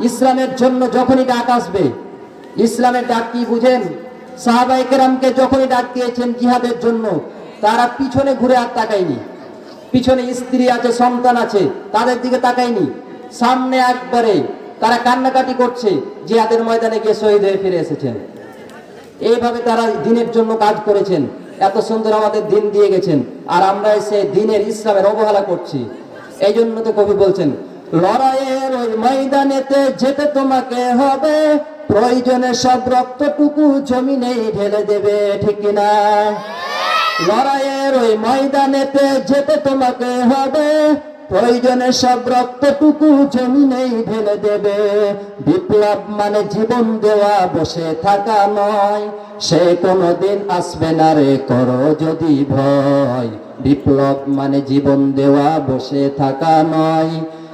ইসলামের জন্য যখনই ডাক আসবে, ইসলামের ডাক কি বুঝেন? সাহাবাই কেরামকে যখনই ডাক দিয়েছেন জিহাদের জন্য, তারা পিছনে ঘুরে আর তাকায়নি। পিছনে স্ত্রী আছে, সন্তান আছে, তাদের দিকে তাকায়নি। সামনে একবারে তারা কান্নাকাটি করছে, জিহাদের ময়দানে গিয়ে শহীদ হয়ে ফিরে এসেছেন। এইভাবে তারা দিনের জন্য কাজ করেছেন। এত সুন্দর আমাদের দিন দিয়ে গেছেন। আর আমরা এসে দিনের ইসলামের অবহেলা করছি। এই জন্য তো কবি বলছেন লড়াইয়ের ওই ময়দানেতে যেতে তোমাকে হবে। প্রয়োজনে সব রক্তটুকু জমিনেই ঢেলে দেবে, ঠিক না লড়াইয়ের ওই ময়দানেতে যেতে তোমাকে হবে। প্রয়োজনে সব রক্তটুকু জমিনেই ঢেলে দেবে। বিপ্লব মানে জীবন দেওয়া, বসে থাকা নয়। সে কোনোদিন আসবে না রে, করো যদি ভয়। বিপ্লব মানে জীবন দেওয়া, বসে থাকা নয়।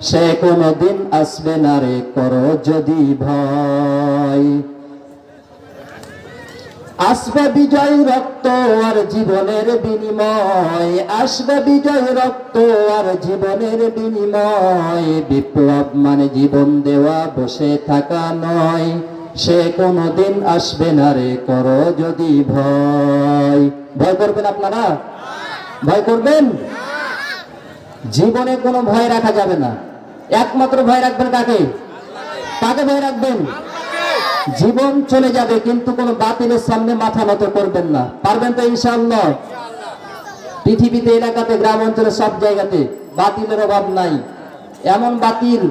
সে কোনোদিন আসবে না রে, করো যদি ভয়। আসবে বিজয় রক্ত আর জীবনের বিনিময়, আসবে বিজয় রক্ত আর জীবনের বিনিময়। বিপ্লব মানে জীবন দেওয়া, বসে থাকা নয়। সে কোনোদিন আসবে না রে, করো যদি ভয়। ভয় করবেন আপনারা? ভয় করবেন? জীবনে কোনো ভয় রাখা যাবে না। একমাত্র ভয় রাখবেন কাকে? কাকে ভয় রাখবেন? জীবন চলে যাবে, কিন্তু কোনো বাতিলের সামনে মাথা নত করবেন না। পারবেন তো ইনশাআল্লাহ? পৃথিবীতে, এলাকাতে, গ্রাম অঞ্চলে, সব জায়গাতে বাতিলের অভাব নাই। এমন বাতিল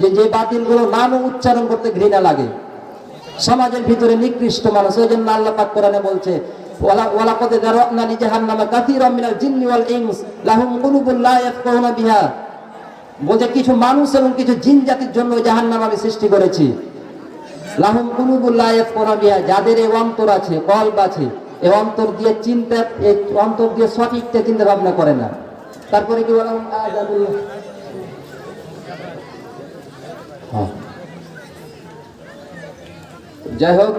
যে যে বাতিলগুলো নাম উচ্চারণ করতে ঘৃণা লাগে। সমাজের ভিতরে নিকৃষ্ট মানুষ ওই জন্য আল্লাহ পাক কোরআনে বলছে, ওয়ালা ওয়ালা কদ দারানা লি জাহান্নামা কাসীরাম মিনাল জিন্নি ওয়াল ইনস, লাহুম কুলুবুন লা ইয়াফকাহুনা বিহা। বলছে, কিছু মানুষ এবং কিছু জিন জাতির জন্য জাহান্নাম আমি সৃষ্টি করেছি। লাহুম কুলুবুল্লাহ যাদের এই অন্তর আছে কলব আছে এই অন্তর দিয়ে চিন্তা এই অন্তর দিয়ে সঠিকটা চিন্তা ভাবনা করে না। তারপরে কি বললাম। যাই হোক,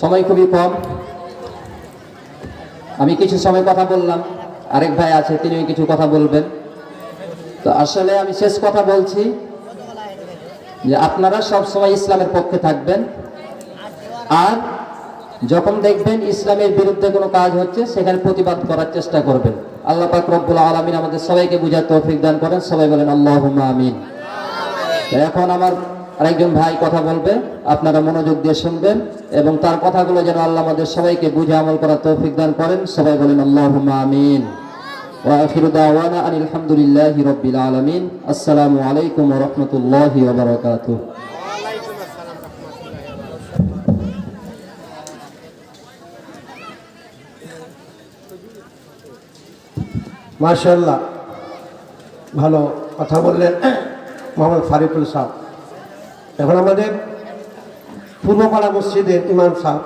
সময় খুবই কম। আমি কিছু সময় কথা বললাম। আরেক ভাই আছে, তিনিও কিছু কথা বলবেন। তো আসলে আমি শেষ কথা বলছি যে আপনারা সব সময় ইসলামের পক্ষে থাকবেন। আর যখন দেখবেন ইসলামের বিরুদ্ধে কোনো কাজ হচ্ছে, সেখানে প্রতিবাদ করার চেষ্টা করবেন। আল্লাহ পাক রব্বুল আলামিন আমাদের সবাইকে বুঝার তৌফিক দান করেন। সবাই বলেন, আল্লাহুম্মা আমিন। এখন আমার আরেকজন ভাই কথা বলবে আপনারা মনোযোগ দিয়ে শুনবেন এবং তার কথাগুলো যেন আল্লাহ আমাদের সবাইকে বুঝে আমল করার তৌফিক দান করেন সবাই বলেন আল্লাহুম্মা আমিন وآخر دعوانا أن الحمد لله رب العالمين السلام عليكم ورحمة الله وبركاته মার্শাল্লাহ ভালো কথা বললেন মোহাম্মদ ফারিকুল সাহ এখন আমাদের পূর্বপাড়া মসজিদের ইমাম সাহ